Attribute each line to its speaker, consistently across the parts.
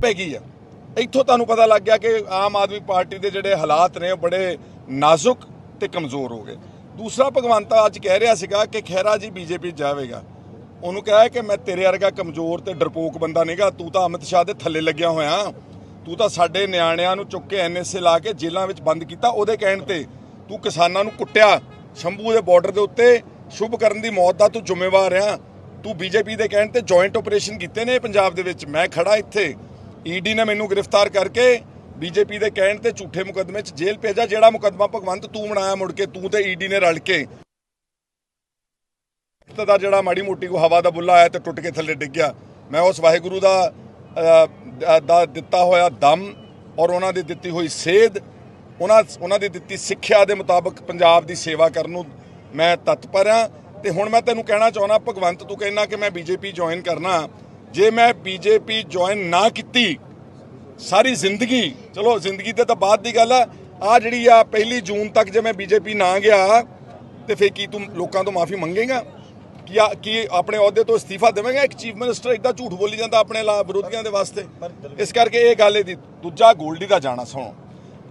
Speaker 1: ਪੈ ਗਈ ਆ। ਇੱਥੋਂ ਤੁਹਾਨੂੰ ਪਤਾ ਲੱਗ ਗਿਆ ਕਿ ਆਮ ਆਦਮੀ ਪਾਰਟੀ ਦੇ ਜਿਹੜੇ ਹਾਲਾਤ ਨੇ ਉਹ ਬੜੇ ਨਾਜ਼ੁਕ ਤੇ ਕਮਜ਼ੋਰ ਹੋ ਗਏ। ਦੂਸਰਾ ਭਗਵੰਤ ਅੱਜ ਕਹਿ ਰਿਹਾ ਸੀਗਾ ਕਿ ਖਹਿਰਾ ਜੀ ਬੀਜੇਪੀ ਜਾਵੇਗਾ। ਉਹਨੂੰ ਕਿਹਾ ਕਿ ਮੈਂ ਤੇਰੇ ਵਰਗਾ ਕਮਜ਼ੋਰ ਤੇ ਡਰਪੋਕ ਬੰਦਾ ਨਹੀਂਗਾ ਤੂੰ ਤਾਂ ਅਮਿਤ ਸ਼ਾਹ ਦੇ ਥੱਲੇ ਲੱਗਿਆ ਹੋਇਆ। ਤੂੰ ਤਾਂ ਸਾਡੇ ਨਿਆਣਿਆਂ ਨੂੰ ਚੁੱਕ ਕੇ ਐਨਐਸਏ ਲਾ ਕੇ ਜੇਲ੍ਹਾਂ ਵਿੱਚ ਬੰਦ ਕੀਤਾ ਉਹਦੇ ਕਹਿਣ ਤੇ। ਤੂੰ ਕਿਸਾਨਾਂ ਨੂੰ ਕੁੱਟਿਆ ਸ਼ੰਭੂ ਦੇ ਬਾਰਡਰ ਦੇ ਉੱਤੇ। ਸ਼ੁਭ ਕਰਨ ਦੀ ਮੌਤ ਦਾ ਤੂੰ ਜ਼ਿੰਮੇਵਾਰ ਆ ਤੂੰ ਬੀਜੇਪੀ ਦੇ ਕਹਿਣ ਤੇ ਜੁਆਇੰਟ ਆਪਰੇਸ਼ਨ ਕੀਤੇ ਨੇ ਪੰਜਾਬ ਦੇ ਵਿੱਚ। ਮੈਂ ਖੜਾ ਇੱਥੇ। ਈਡੀ ਨੇ ਮੈਨੂੰ ਗ੍ਰਿਫਤਾਰ ਕਰਕੇ ਬੀਜੇਪੀ ਦੇ ਕਹਿਣ ਤੇ ਝੂਠੇ ਮੁਕੱਦਮੇ 'ਚ ਜੇਲ੍ਹ ਭੇਜਿਆ, ਜਿਹੜਾ ਮੁਕੱਦਮਾ ਭਗਵੰਤ ਤੂੰ ਬਣਾਇਆ ਮੁੜ ਕੇ ਤੂੰ ਤੇ ਈਡੀ ਨੇ ਰਲ ਕੇ। ਦਾ ਜਿਹੜਾ ਮਾੜੀ ਮੋਟੀ ਕੋ ਹਵਾ ਦਾ ਬੁੱਲਾ ਆਇਆ ਤੇ ਟੁੱਟ ਕੇ ਥੱਲੇ ਡਿੱਗ ਗਿਆ। ਮੈਂ ਉਸ ਵਾਹਿਗੁਰੂ ਦਾ ਦਾ ਦਿੱਤਾ ਹੋਇਆ ਦਮ ਔਰ ਉਹਨਾਂ ਦੀ ਦਿੱਤੀ ਹੋਈ ਸੇਧ, ਉਹਨਾਂ ਉਹਨਾਂ ਦੀ ਦਿੱਤੀ ਸਿੱਖਿਆ ਦੇ ਮੁਤਾਬਕ ਪੰਜਾਬ ਦੀ ਸੇਵਾ ਕਰਨ ਨੂੰ ਮੈਂ ਤਤਪਰ ਹਾਂ। ਤੇ ਹੁਣ ਮੈਂ ਤੈਨੂੰ ਕਹਿਣਾ ਚਾਹੁੰਦਾ, ਭਗਵੰਤ ਤੂੰ ਕਹਿਣਾ ਕਿ ਮੈਂ ਬੀਜੇਪੀ ਜੁਆਇਨ ਕਰਨਾ। ਜੇ ਮੈਂ ਬੀਜੇਪੀ ਜੁਆਇਨ ਨਾ ਕੀਤੀ ਸਾਰੀ ਜ਼ਿੰਦਗੀ ਚਲੋ ਜ਼ਿੰਦਗੀ ਤੇ ਤਾਂ ਬਾਅਦ ਦੀ ਗੱਲ ਆ ਆ ਜਿਹੜੀ ਆ ਪਹਿਲੀ ਜੂਨ ਤੱਕ ਜੇ ਮੈਂ ਬੀਜੇਪੀ ਨਾ ਗਿਆ ਤੇ ਫੇਰ ਕੀ ਤੂੰ ਲੋਕਾਂ ਤੋਂ ਮਾਫੀ ਮੰਗੇਗਾ? ਕੀ ਆ- ਕੀ ਆਪਣੇ ਅਹੁਦੇ ਤੋਂ ਅਸਤੀਫਾ ਦੇਵੇਂਗਾ? ਇੱਕ ਚੀਫ ਮਿਨਿਸਟਰ ਇਦਾਂ ਝੂਠ ਬੋਲੀ ਜਾਂਦਾ ਆਪਣੇ ਲਾ ਵਿਰੋਧੀਆਂ ਦੇ ਵਾਸਤੇ। ਇਸ ਕਰਕੇ ਇਹ ਗੱਲ ਇਹਦੀ ਦੂਜਾ ਗੋਲਡੀ ਦਾ ਜਾਣਾ ਸੁਣੋ।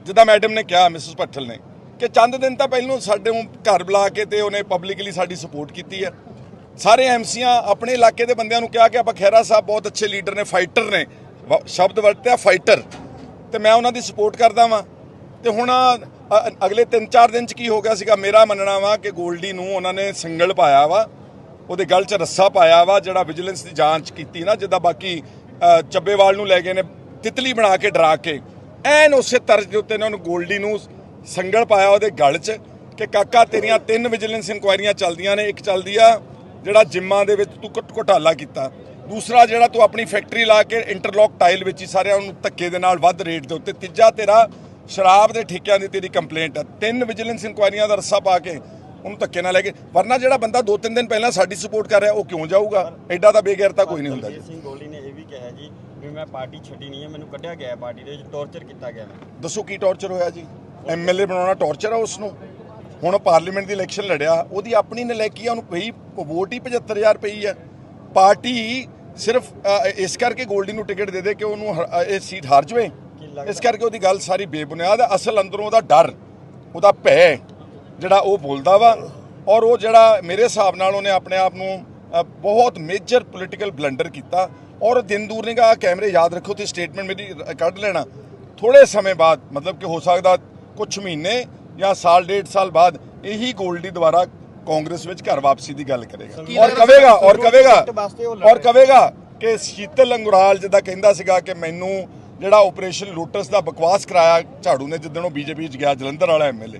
Speaker 1: ਜਿੱਦਾਂ ਮੈਡਮ ਨੇ ਕਿਹਾ ਮਿਸਿਸ ਪੱਠਲ ਨੇ ਕਿ ਚੰਦ ਦਿਨ ਤਾਂ ਪਹਿਲਾਂ ਸਾਡੇ ਨੂੰ ਘਰ ਬੁਲਾ ਕੇ ਤੇ ਉਹਨੇ ਪਬਲਿਕਲੀ ਸਾਡੀ ਸਪੋਰਟ ਕੀਤੀ ਹੈ ਸਾਰੇ ਐਮਸੀਆਂ ਆਪਣੇ ਇਲਾਕੇ ਦੇ ਬੰਦਿਆਂ ਨੂੰ ਕਿਹਾ ਕਿ ਆਪਾਂ ਖਹਿਰਾ ਸਾਹਿਬ ਬਹੁਤ ਅੱਛੇ ਲੀਡਰ ਨੇ ਫਾਈਟਰ ਨੇ। ਵ- ਸ਼ਬਦ ਵਰਤਿਆ ਫਾਈਟਰ ਤੇ ਮੈਂ ਉਹਨਾਂ ਦੀ ਸਪੋਰਟ ਕਰਦਾ ਵਾਂ। ਤੇ ਹੁਣ ਅਗਲੇ 3-4 ਦਿਨ ਚ ਕੀ ਹੋ ਗਿਆ ਸੀਗਾ? ਮੇਰਾ ਮੰਨਣਾ ਵਾ ਕਿ ਗੋਲਡੀ ਨੂੰ ਉਹਨਾਂ ਨੇ ਸੰਗਲ ਪਾਇਆ ਵਾ। ਉਹਦੇ ਗਲ 'ਚ ਰੱਸਾ ਪਾਇਆ ਵਾ, ਜਿਹੜਾ ਵਿਜੀਲੈਂਸ ਦੀ ਜਾਂਚ ਕੀਤੀ ਨਾ, ਜਿੱਦਾਂ ਬਾਕੀ ਚੱਬੇਵਾਲ ਨੂੰ ਲੈ ਗਏ ਨੇ, ਤਿਤਲੀ ਬਣਾ ਕੇ ਡਰਾ ਕੇ। ਐਨ ਉਸੇ ਤਰਜ਼ ਦੇ ਉੱਤੇ ਇਹਨਾਂ ਨੂੰ ਗੋਲਡੀ ਨੂੰ ਸੰਗਲ ਪਾਇਆ ਉਹਦੇ ਗਲ 'ਚ ਕਿ ਕਾਕਾ ਤੇਰੀਆਂ ਤਿੰਨ ਵਿਜੀਲੈਂਸ ਇਨਕੁਆਇਰੀਆਂ ਚੱਲਦੀਆਂ ਨੇ, ਇੱਕ ਚੱਲਦੀ ਆ ਜਿਹੜਾ ਜਿੰਮਾਂ ਦੇ ਵਿੱਚ ਤੂੰ ਘੁਟ- ਘੁਟਾਲਾ ਕੀਤਾ ਦੂਸਰਾ ਜਿਹੜਾ ਤੂੰ ਆਪਣੀ ਫੈਕਟਰੀ ਲਾ ਕੇ ਇੰਟਰਲੌਕ ਟਾਈਲ ਵਿੱਚ ਹੀ ਸਾਰਿਆਂ ਨੂੰ ਧੱਕੇ ਦੇ ਨਾਲ ਵੱਧ ਰੇਟ ਦੇ ਉੱਤੇ ਤੀਜਾ ਤੇਰਾ ਸ਼ਰਾਬ ਦੇ ਠੇਕਿਆਂ ਦੀ ਤੇਰੀ ਕੰਪਲੇਂਟ ਹੈ। ਤਿੰਨ ਵਿਜੀਲੈਂਸ ਇਨਕੁਆਇਰੀਆਂ ਦਾ ਰੱਸਾ ਪਾ ਕੇ ਉਹਨੂੰ ਧੱਕੇ ਨਾਲ ਲੈ ਕੇ ਵਰਨਾ ਜਿਹੜਾ ਬੰਦਾ ਦੋ ਤਿੰਨ ਦਿਨ ਪਹਿਲਾਂ ਸਾਡੀ ਸਪੋਰਟ ਕਰ ਰਿਹਾ ਉਹ ਕਿਉਂ ਜਾਊਗਾ? ਐਡਾ ਤਾਂ ਬੇਗੈਰਤਾ ਕੋਈ ਨਹੀਂ ਹੁੰਦਾ ਜੀ।
Speaker 2: ਸਿੰਘ ਗੋਲੀ ਨੇ ਇਹ ਵੀ ਕਿਹਾ ਜੀ ਵੀ ਮੈਂ ਪਾਰਟੀ ਛੱਡੀ ਨਹੀਂ ਹੈ ਮੈਨੂੰ ਕੱਢਿਆ ਗਿਆ ਪਾਰਟੀ ਦੇ ਵਿੱਚ ਟੌਰਚਰ ਕੀਤਾ ਗਿਆ
Speaker 1: ਦੱਸੋ ਕੀ ਟੌਰਚਰ ਹੋਇਆ ਜੀ? ਐਮਐਲਏ ਬਣਾਉਣਾ ਟੌਰਚਰ ਆ ਉਸ ਨੂੰ ਹੁਣ ਪਾਰਲੀਮੈਂਟ ਦੀ ਇਲੈਕਸ਼ਨ ਲੜਿਆ ਉਹਦੀ ਆਪਣੀ ਨਲਾਇਕੀ ਆ ਉਹਨੂੰ ਪਈ ਵੋਟ ਹੀ 75000 ਪਈ ਆ। ਪਾਰਟੀ ਸਿਰਫ ਇਸ ਕਰਕੇ ਗੋਲਡੀ ਨੂੰ ਟਿਕਟ ਦੇ ਦੇ ਕਿ ਉਹਨੂੰ ਹ- ਇਹ ਸੀਟ ਹਾਰ ਜਵੇ? ਇਸ ਕਰਕੇ ਉਹਦੀ ਗੱਲ ਸਾਰੀ ਬੇਬੁਨਿਆਦ ਆ ਅਸਲ ਅੰਦਰੋਂ ਉਹਦਾ ਡਰ ਉਹਦਾ ਭੈ ਜਿਹੜਾ ਉਹ ਬੋਲਦਾ ਵਾ। ਔਰ ਉਹ ਜਿਹੜਾ ਮੇਰੇ ਹਿਸਾਬ ਨਾਲ ਉਹਨੇ ਆਪਣੇ ਆਪ ਨੂੰ ਬਹੁਤ ਮੇਜਰ ਪੋਲੀਟੀਕਲ ਬਲੰਡਰ ਕੀਤਾ। ਔਰ ਦਿਨ ਦੂਰ ਨਹੀਂ ਗਾ ਕੈਮਰੇ ਯਾਦ ਰੱਖੋ ਤੇ ਸਟੇਟਮੈਂਟ ਮੇਰੀ ਕੱਢ ਲੈਣਾ। ਥੋੜੇ ਸਮੇਂ ਬਾਅਦ ਮਤਲਬ ਕਿ ਹੋ ਸਕਦਾ ਕੁਝ ਮਹੀਨੇ ਜਾਂ ਸਾਲ ਡੇਢ ਸਾਲ ਬਾਅਦ ਇਹੀ ਗੋਲਡੀ ਦੁਆਰਾ ਕਾਂਗਰਸ ਵਿੱਚ ਘਰ ਵਾਪਸੀ ਦੀ ਗੱਲ ਕਰੇਗਾ। ਔਰ ਕਵੇਗਾ ਔਰ ਕਵੇਗਾ ਔਰ ਕਵੇਗਾ ਕਿ ਸ਼ੀਤਲ ਅੰਗੁਰਾਲ ਜਿੱਦਾਂ ਕਹਿੰਦਾ ਸੀਗਾ ਕਿ ਮੈਨੂੰ ਜਿਹੜਾ ਆਪਰੇਸ਼ਨ ਲੋਟਸ ਦਾ ਬਕਵਾਸ ਕਰਾਇਆ ਝਾੜੂ ਨੇ ਜਿੱਦਣ ਉਹ ਬੀਜੇਪੀ ਚ ਗਿਆ ਜਲੰਧਰ ਵਾਲਾ ਐਮਐਲਏ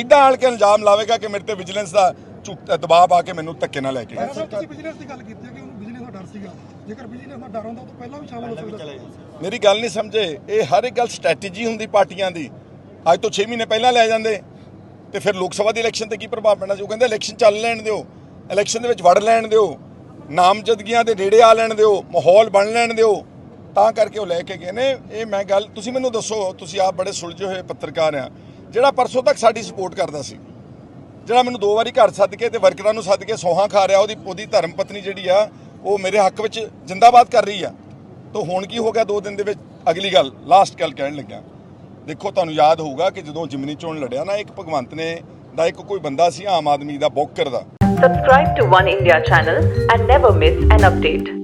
Speaker 1: ਐਦਾਂ ਆਲ ਕੇ ਇਲਜ਼ਾਮ ਲਾਵੇਗਾ ਕਿ ਮੇਰੇ ਤੇ ਵਿਜੀਲੈਂਸ ਦਾ ਝੂਠ- ਦਬਾਅ ਪਾ ਕੇ ਮੈਨੂੰ ਧੱਕੇ ਨਾਲ ਲੈ ਕੇ ਗਿਆ।
Speaker 3: ਤੁਸੀਂ ਬਿਜ਼ਨਸ ਦੀ ਗੱਲ ਕੀਤੀ ਹੈ ਕਿ ਉਹਨੂੰ ਬਿਜ਼ਨਸ ਦਾ ਡਰ ਸੀਗਾ। ਜੇਕਰ ਬਿਜ਼ਨਸ ਦਾ ਡਰ ਹੁੰਦਾ ਤਾਂ ਪਹਿਲਾਂ ਵੀ ਸ਼ਾਮਲ ਹੋ ਸਕਦਾ
Speaker 1: ਮੇਰੀ ਗੱਲ ਨਹੀਂ ਸਮਝੇ। ਇਹ ਹਰ ਇੱਕ ਗੱਲ ਸਟ੍ਰੈਟਜੀ ਹੁੰਦੀ ਪਾਰਟੀਆਂ ਦੀ। ਅੱਜ ਤੋਂ 6 ਮਹੀਨੇ ਪਹਿਲਾਂ ਲੈ ਜਾਂਦੇ। ਤੇ ਫਿਰ ਲੋਕ ਸਭਾ ਦੀ ਇਲੈਕਸ਼ਨ ਤੇ ਕੀ ਪ੍ਰਭਾਵ ਪੈਣਾ ਸੀ? ਉਹ ਕਹਿੰਦੇ ਇਲੈਕਸ਼ਨ ਚੱਲ ਲੈਣ ਦਿਓ। ਇਲੈਕਸ਼ਨ ਦੇ ਵਿੱਚ ਵੜ ਲੈਣ ਦਿਓ। ਨਾਮਜ਼ਦਗੀਆਂ ਦੇ ਨੇੜੇ ਆ ਲੈਣ ਦਿਓ। ਮਾਹੌਲ ਬਣ ਲੈਣ ਦਿਓ। ਤਾਂ ਕਰਕੇ ਉਹ ਲੈ ਕੇ ਗਏ ਨੇ। ਇਹ ਮੈਂ ਗੱਲ, ਤੁਸੀਂ ਮੈਨੂੰ ਦੱਸੋ, ਤੁਸੀਂ ਆਪ ਬੜੇ ਸੁਲਝੇ ਹੋਏ ਪੱਤਰਕਾਰ ਆ। ਜਿਹੜਾ ਪਰਸੋਂ ਤੱਕ ਸਾਡੀ ਸਪੋਰਟ ਕਰਦਾ ਸੀ। ਜਿਹੜਾ ਮੈਨੂੰ ਦੋ ਵਾਰੀ ਘਰ ਸੱਦ ਕੇ ਤੇ ਵਰਕਰਾਂ ਨੂੰ ਸੱਦ ਕੇ ਸੋਹਾਂ ਖਾ ਰਿਹਾ, ਉਹਦੀ ਉਹਦੀ ਧਰਮ ਪਤਨੀ ਜਿਹੜੀ ਆ, ਉਹ ਮੇਰੇ ਹੱਕ ਵਿੱਚ ਜਿੰਦਾਬਾਦ ਕਰ ਰਹੀ ਆ। ਤਾਂ ਹੁਣ ਕੀ ਹੋ ਗਿਆ ਦੋ ਦਿਨ ਦੇ ਵਿੱਚ? ਅਗਲੀ ਗੱਲ ਲਾਸਟ ਗੱਲ ਕਹਿਣ ਲੱਗਿਆ। ਦੇਖੋ, ਤੁਹਾਨੂੰ ਯਾਦ ਹੋਊਗਾ ਕਿ ਜਦੋਂ ਜਿਮਨੀ ਚੋਣ ਲੜਿਆ ਨਾ, ਇੱਕ ਭਗਵੰਤ ਨੇ ਦਾ ਇੱਕ ਕੋਈ ਬੰਦਾ ਸੀ ਆਮ ਆਦਮੀ ਦਾ, ਬੋਕਰ ਦਾ
Speaker 4: Subscribe to One India channel and never miss an update.